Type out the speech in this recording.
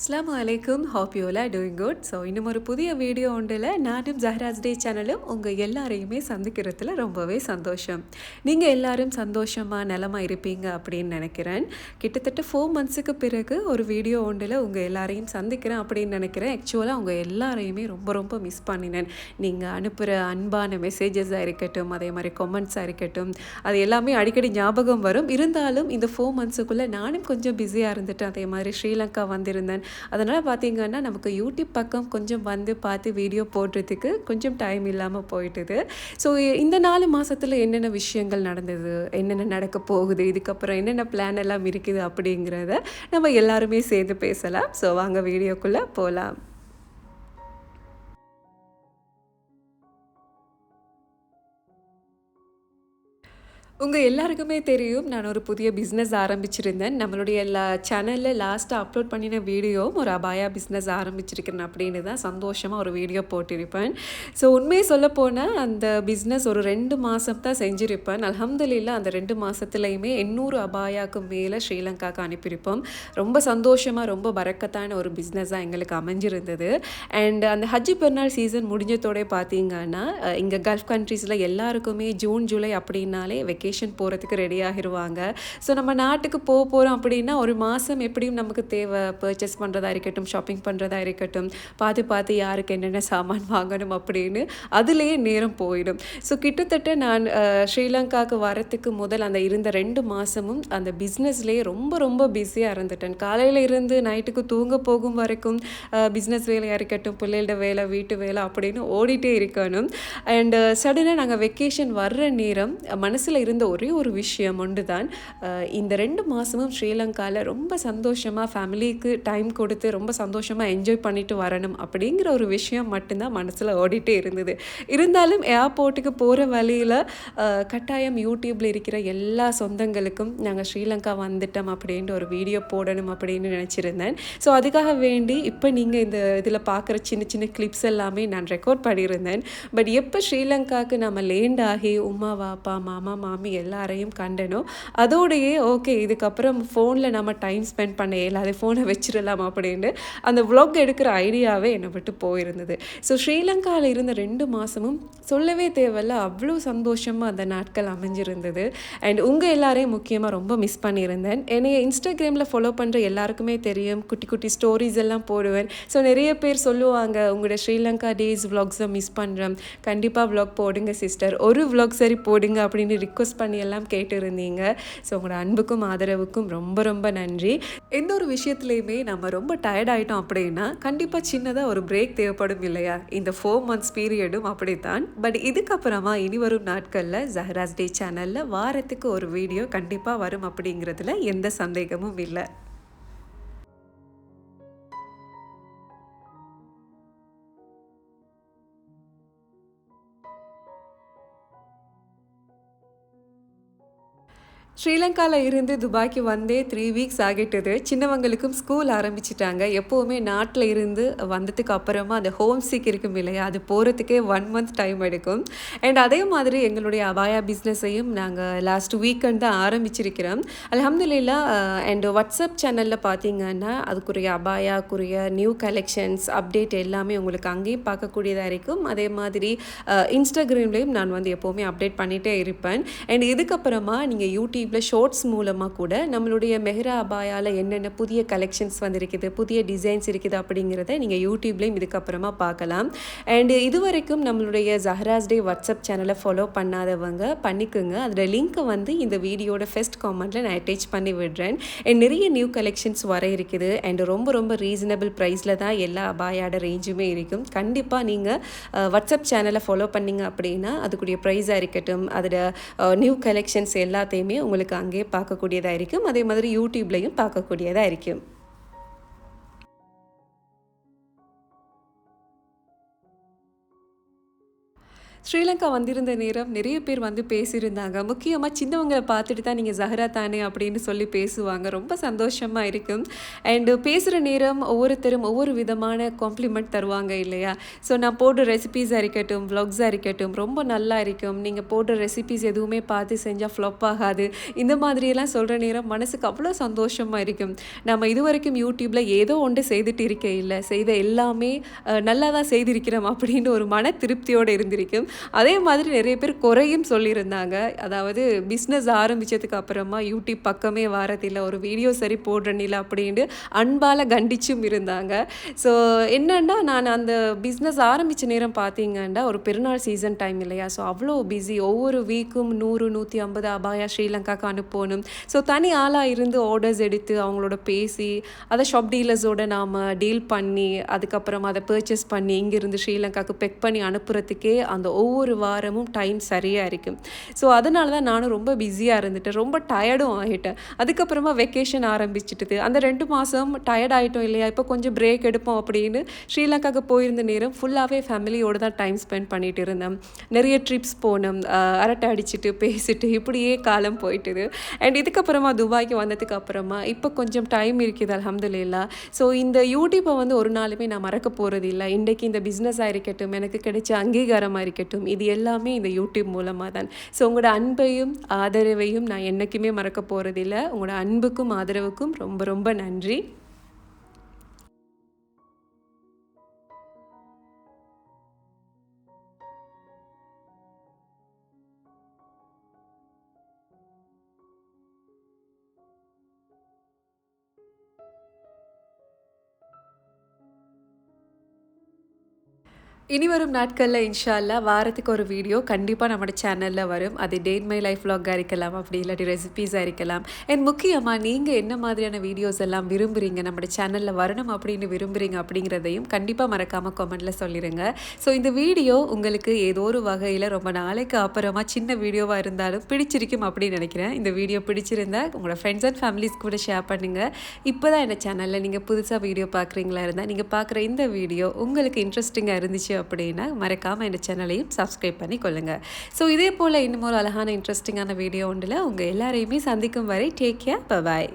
அஸ்ஸலாமு அலைக்கும் hope you all doing good so இன்னும் ஒரு புதிய வீடியோ ஒன்றில் நானும் ஜஹராஜ் டே சேனலும் உங்கள் எல்லாரையுமே சந்திக்கிறதுல ரொம்பவே சந்தோஷம். நீங்கள் எல்லாரும் சந்தோஷமாக நிலமாக இருப்பீங்க அப்படின்னு நினைக்கிறேன். கிட்டத்தட்ட ஃபோர் மந்த்ஸுக்கு பிறகு ஒரு வீடியோ ஒன்றில் உங்கள் எல்லாரையும் சந்திக்கிறேன் அப்படின்னு நினைக்கிறேன். ஆக்சுவலாக உங்கள் எல்லாரையுமே ரொம்ப ரொம்ப மிஸ் பண்ணினேன். நீங்கள் அனுப்புகிற அன்பான மெசேஜஸாக இருக்கட்டும் அதே மாதிரி கொமெண்ட்ஸாக இருக்கட்டும் அது எல்லாமே அடிக்கடி ஞாபகம் வரும். இருந்தாலும் இந்த ஃபோர் மந்த்ஸுக்குள்ளே நானும் கொஞ்சம் பிஸியாக இருந்துட்டேன். அதே மாதிரி ஸ்ரீலங்கா வந்திருந்தேன். அதனால் பார்த்தீங்கன்னா நமக்கு யூடியூப் பக்கம் கொஞ்சம் வந்து பார்த்து வீடியோ போடுறதுக்கு கொஞ்சம் டைம் இல்லாமல் போயிட்டுது. ஸோ இந்த நாலு மாதத்தில் என்னென்ன விஷயங்கள் நடந்தது? என்னென்ன நடக்க போகுது? இதுக்கப்புறம் என்னென்ன பிளான் எல்லாம் இருக்குது அப்படிங்கிறத நம்ம எல்லாருமே சேர்ந்து பேசலாம். ஸோ வாங்க வீடியோக்குள்ளே போகலாம் உங்கள் எல்லாருக்குமே தெரியும் நான் ஒரு புதிய பிஸ்னஸ் ஆரம்பிச்சிருந்தேன். நம்மளுடைய எல்லா சேனலில் லாஸ்ட்டாக அப்லோட் பண்ணின வீடியோவும் ஒரு அபாயா பிஸ்னஸ் ஆரம்பிச்சிருக்கிறேன் அப்படின்னு தான் சந்தோஷமாக ஒரு வீடியோ போட்டிருப்பேன். ஸோ உண்மையை சொல்ல போனால் அந்த பிஸ்னஸ் ஒரு ரெண்டு மாதம் தான் செஞ்சுருப்பேன். அலமதுல்லா அந்த ரெண்டு மாதத்துலையுமே எண்ணூறு அபாயாவுக்கு மேலே ஸ்ரீலங்காவுக்கு அனுப்பியிருப்போம். ரொம்ப சந்தோஷமாக ரொம்ப பறக்கத்தான ஒரு பிஸ்னஸாக எங்களுக்கு அமைஞ்சிருந்தது. அண்ட் அந்த ஹஜ்ஜி பெருநாள் சீசன் முடிஞ்சதோடய பார்த்தீங்கன்னா இங்கே கல்ஃப் கண்ட்ரீஸில் எல்லாருக்குமே ஜூன் ஜூலை அப்படின்னாலே வெக்கேஷன் போகிறதுக்கு ரெடி ஆகிருவாங்க. ஸோ நம்ம நாட்டுக்கு போக போகிறோம் அப்படின்னா ஒரு மாதம் எப்படியும் நமக்கு தேவை. பர்ச்சேஸ் பண்ணுறதா இருக்கட்டும் ஷாப்பிங் பண்ணுறதா இருக்கட்டும் பார்த்து பார்த்து யாருக்கு என்னென்ன சாமான் வாங்கணும் அப்படின்னு அதுலேயே நேரம் போயிடும். ஸோ கிட்டத்தட்ட நான் ஸ்ரீலங்காவுக்கு வரத்துக்கு முதல் அந்த இருந்த ரெண்டு மாதமும் அந்த பிஸ்னஸ்லேயே ரொம்ப ரொம்ப பிஸியாக இருந்துட்டேன். காலையில் இருந்து நைட்டுக்கு தூங்க போகும் வரைக்கும் பிஸ்னஸ் வேலையாக இருக்கட்டும் பிள்ளைகளோட வேலை வீட்டு வேலை அப்படின்னு ஓடிட்டே இருக்கணும். அண்ட் சடனாக நாங்கள் வெக்கேஷன் வர்ற நேரம் மனசில் இருந்த ஒரே ஒரு விஷயம் ஒன்று தான் இந்த ரெண்டு மாதமும் ஸ்ரீலங்காவில் ரொம்ப சந்தோஷமாக ஃபேமிலிக்கு டைம் கொடுத்து ரொம்ப சந்தோஷமாக என்ஜாய் பண்ணிட்டு வரணும் அப்படிங்கிற ஒரு விஷயம் மட்டும்தான் மனசில் ஓடிட்டே இருந்தது. இருந்தாலும் ஏர்போர்ட்டுக்கு போகிற வழியில் கட்டாயம் யூடியூப்பில் இருக்கிற எல்லா சொந்தங்களுக்கும் நாங்கள் ஸ்ரீலங்கா வந்துட்டோம் அப்படின்ட்டு ஒரு வீடியோ போடணும் அப்படின்னு நினச்சிருந்தேன். ஸோ அதுக்காக வேண்டி இப்போ நீங்கள் இந்த இதில் பார்க்குற சின்ன சின்ன கிளிப்ஸ் எல்லாமே நான் ரெக்கார்ட் பண்ணியிருந்தேன். பட் எப்போ ஸ்ரீலங்காவுக்கு நம்ம லேண்ட் ஆகி உமா வாப்பா மாமா மாமி எல்லாரையும் கண்டனோ அதோடையே ஓகே இதுக்கப்புறம் ஃபோனில் நம்ம டைம் ஸ்பெண்ட் பண்ண இயலாது ஃபோனை வச்சிடலாம் அப்படின்ட்டு அந்த வ்ளாக் எடுக்கிற ஐடியாவே என்னை விட்டு போயிருந்தது. ஸோ ஸ்ரீலங்காவில் இருந்த ரெண்டு மாதமும் சொல்லவே தேவையில்ல அவ்வளோ சந்தோஷமாக அந்த நாட்கள் அமைஞ்சிருந்தது. அண்ட் உங்கள் எல்லாரையும் முக்கியமாக ரொம்ப மிஸ் பண்ணியிருந்தேன். என்னைய இன்ஸ்டாகிராமில் ஃபாலோ பண்ணுற எல்லாருக்குமே தெரியும். குட்டி குட்டி ஸ்டோரிஸ் எல்லாம் போடுவேன். ஸோ நிறைய பேர் சொல்லுவாங்க உங்களோட ஸ்ரீலங்கா டேஸ் vlogs-அ மிஸ் பண்ணுறேன் கண்டிப்பாக vlog போடுங்க சிஸ்டர் ஒரு vlog சரி போடுங்க அப்படின்னு ரிக்வஸ்ட் பண்ணி எல்லாம் கேட்டிருந்தீங்க. ஸோ உங்களோட அன்புக்கும் ஆதரவுக்கும் ரொம்ப ரொம்ப நன்றி. எந்த ஒரு விஷயத்துலையுமே நம்ம ரொம்ப டயர்ட் ஆகிட்டோம் அப்படின்னா கண்டிப்பாக சின்னதாக ஒரு பிரேக் தேவைப்படும் இல்லையா? இந்த ஃபோர் மந்த்ஸ் பீரியடும் அப்படித்தான். பட் இதுக்கப்புறமா இனி வரும் நாட்களில் ஜஹராஸ் டே சேனலில் வாரத்துக்கு ஒரு வீடியோ கண்டிப்பாக வரும் அப்படிங்கிறதுல எந்த சந்தேகமும் இல்லை. ஸ்ரீலங்காவில் இருந்து துபாய்க்கு வந்தே த்ரீ வீக்ஸ் ஆகிட்டது. சின்னவங்களுக்கும் ஸ்கூல் ஆரம்பிச்சிட்டாங்க. எப்போவுமே நாட்டில் இருந்து வந்ததுக்கு அப்புறமா அந்த ஹோம் சீக் இருக்கும் இல்லையா? அது போகிறதுக்கே ஒன் மந்த் டைம் எடுக்கும். அண்ட் அதே மாதிரி எங்களுடைய அபாயா பிஸ்னஸையும் நாங்கள் லாஸ்ட் வீக்கெண்ட் தான் ஆரம்பிச்சிருக்கிறோம். அலமதுல்லா அண்ட் வாட்ஸ்அப் சேனலில் பார்த்தீங்கன்னா அதுக்குரிய அபாயாக்குரிய நியூ கலெக்ஷன்ஸ் அப்டேட் எல்லாமே உங்களுக்கு அங்கேயும் பார்க்கக்கூடியதாக இருக்கும். அதே மாதிரி இன்ஸ்டாகிராம்லேயும் நான் வந்து எப்போவுமே அப்டேட் பண்ணிகிட்டே இருப்பேன். அண்ட் இதுக்கப்புறமா நீங்கள் யூடியூப் யூடியூப்பில் ஷார்ட்ஸ் மூலமாக கூட நம்மளுடைய மெஹ்ரா அபாயாவில் என்னென்ன புதிய கலெக்ஷன்ஸ் வந்திருக்குது புதிய டிசைன்ஸ் இருக்குது அப்படிங்கிறத நீங்கள் யூடியூப்லேயும் இதுக்கப்புறமா பார்க்கலாம். அண்ட் இதுவரைக்கும் நம்மளுடைய ஜஹராஸ் டே வாட்ஸ்அப் சேனலை ஃபாலோ பண்ணாதவங்க பண்ணிக்கோங்க. அதோட லிங்க்கை வந்து இந்த வீடியோட ஃபெஸ்ட் காமெண்ட்டில் நான் அட்டாச் பண்ணி விடுறேன். அண்ட் நிறைய நியூ கலெக்ஷன்ஸ் வர இருக்குது. அண்ட் ரொம்ப ரொம்ப ரீசனபிள் ப்ரைஸில் தான் எல்லா அபாயோட ரேஞ்சுமே இருக்கும். கண்டிப்பாக நீங்கள் வாட்ஸ்அப் சேனலை ஃபாலோ பண்ணிங்க அப்படின்னா அதுக்குரிய ப்ரைஸாக இருக்கட்டும். அதோட நியூ கலெக்ஷன்ஸ் எல்லாத்தையுமே உங்களுக்கு அங்கேயே பார்க்கக்கூடியதாக இருக்கும். அதே மாதிரி யூடியூப்லேயும் பார்க்கக்கூடியதாக இருக்கும். ஸ்ரீலங்கா வந்திருந்த நேரம் நிறைய பேர் வந்து பேசியிருந்தாங்க. முக்கியமாக சின்னவங்களை பார்த்துட்டு தான் நீங்கள் ஜஹரா தானே அப்படின்னு சொல்லி பேசுவாங்க. ரொம்ப சந்தோஷமாக இருக்கும். அண்டு பேசுகிற நேரம் ஒவ்வொருத்தரும் ஒவ்வொரு விதமான காம்ப்ளிமெண்ட் தருவாங்க இல்லையா? ஸோ நான் போடுற ரெசிபீஸாக இருக்கட்டும் வ்ளாக்ஸாக இருக்கட்டும் ரொம்ப நல்லா இருக்கும். நீங்கள் போடுற ரெசிபீஸ் எதுவுமே பார்த்து செஞ்சால் ஃப்ளப் ஆகாது. இந்த மாதிரியெல்லாம் சொல்கிற நேரம் மனசுக்கு அவ்வளோ சந்தோஷமாக இருக்கும். நம்ம இது வரைக்கும் யூடியூப்பில் ஏதோ ஒன்று செய்துட்டு இருக்கே இல்லை. செய்த எல்லாமே நல்லா தான் செய்திருக்கிறோம் அப்படின்னு ஒரு மன திருப்தியோடு இருந்திருக்கும். அதே மாதிரி நிறைய பேர் குறையும் சொல்லியிருந்தாங்க. அதாவது பிஸ்னஸ் ஆரம்பித்ததுக்கு அப்புறமா யூடியூப் பக்கமே வரதில்லை ஒரு வீடியோ சரி போடுறனில்ல அப்படின்ட்டு அன்பால் கண்டிச்சும் இருந்தாங்க. ஸோ என்னன்னா நான் அந்த பிஸ்னஸ் ஆரம்பித்த நேரம் பார்த்தீங்கன்னா ஒரு பெருநாள் சீசன் டைம் இல்லையா? ஸோ அவ்வளோ பிஸி ஒவ்வொரு வீக்கும் நூறு நூற்றி ஐம்பது அபாயா ஸ்ரீலங்காக்கு அனுப்பணும். ஸோ தனி ஆளாக இருந்து ஆர்டர்ஸ் எடுத்து அவங்களோட பேசி அதை ஷாப் டீலர்ஸோட நாம் டீல் பண்ணி அதுக்கப்புறம் அதை பர்ச்சேஸ் பண்ணி இங்கேருந்து ஸ்ரீலங்காக்கு பெக் பண்ணி அனுப்புறதுக்கே அந்த ஒவ்வொரு வாரமும் டைம் சரியாக இருக்கும் ஸோ அதனால தான் நானும் ரொம்ப பிஸியாக இருந்துட்டேன். ரொம்ப டயர்டும் ஆகிட்டேன் அதுக்கப்புறமா வெக்கேஷன் ஆரம்பிச்சிட்டுது. அந்த ரெண்டு மாதம் டயர்ட் ஆகிட்டோம் இல்லையா? இப்போ கொஞ்சம் பிரேக் எடுப்போம் அப்படின்னு ஸ்ரீலங்காவுக்கு போயிருந்த நேரம் ஃபுல்லாகவே ஃபேமிலியோடு தான் டைம் ஸ்பெண்ட் பண்ணிட்டு இருந்தேன். நிறைய ட்ரிப்ஸ் போனோம். அரட்டை அடிச்சுட்டு பேசிட்டு இப்படியே காலம் போயிட்டுது. அண்ட் இதுக்கப்புறமா துபாய்க்கு வந்ததுக்கு அப்புறமா இப்போ கொஞ்சம் டைம் இருக்குது அல்ஹம்துலில்லா. ஸோ இந்த யூடியூப்பை வந்து ஒரு நாளுமே நான் மறக்க போகிறது இல்லை இன்றைக்கு இந்த பிஸ்னஸாக இருக்கட்டும் எனக்கு கிடைச்ச அங்கீகாரமாக இருக்கட்டும் இது எல்லாமே இந்த யூடியூப் மூலமாக தான் ஸோ உங்களோட அன்பையும் ஆதரவையும் நான் என்றைக்குமே மறக்க போகிறதில்ல உங்களோட அன்புக்கும் ஆதரவுக்கும் ரொம்ப ரொம்ப நன்றி. இனி வரும் நாட்களில் இன்ஷால்ல வாரத்துக்கு ஒரு வீடியோ கண்டிப்பாக நம்மளோட சேனலில் வரும். அது டேட் மை லைஃப் வ்ளாகாக இருக்கலாம் அப்படி இல்லாட்டி ரெசிபீஸாக இருக்கலாம். அண்ட் முக்கியமாக நீங்கள் என்ன மாதிரியான வீடியோஸ் எல்லாம் விரும்புகிறீங்க நம்மளோட சேனலில் வரணும் அப்படின்னு விரும்புகிறீங்க அப்படிங்கிறதையும் கண்டிப்பாக மறக்காமல் கமெண்ட்டில் சொல்லிடுங்க ஸோ இந்த வீடியோ உங்களுக்கு ஏதோ ஒரு வகையில் ரொம்ப நாளைக்கு அப்புறமா சின்ன வீடியோவாக இருந்தாலும் பிடிச்சிருக்கும் அப்படின்னு நினைக்கிறேன். இந்த வீடியோ பிடிச்சிருந்தா உங்களோட ஃப்ரெண்ட்ஸ் அண்ட் ஃபேமிலிஸ் கூட ஷேர் பண்ணுங்கள் இப்போ தான் என்ன சேனலில் நீங்கள் புதுசாக வீடியோ பார்க்குறீங்களா இருந்தால் நீங்கள் பார்க்குற இந்த வீடியோ உங்களுக்கு இன்ட்ரெஸ்டிங்காக இருந்துச்சு அப்படின்னா மறக்காமல் இந்த சேனலையும் சப்ஸ்கிரைப் பண்ணி கொள்ளுங்கள் ஸோ இதே போல் இன்னும் ஒரு அழகான இன்ட்ரெஸ்டிங்கான வீடியோ ஒன்றில் உங்கள் எல்லாரையுமே சந்திக்கும் வரை டேக் கேர் பபாய்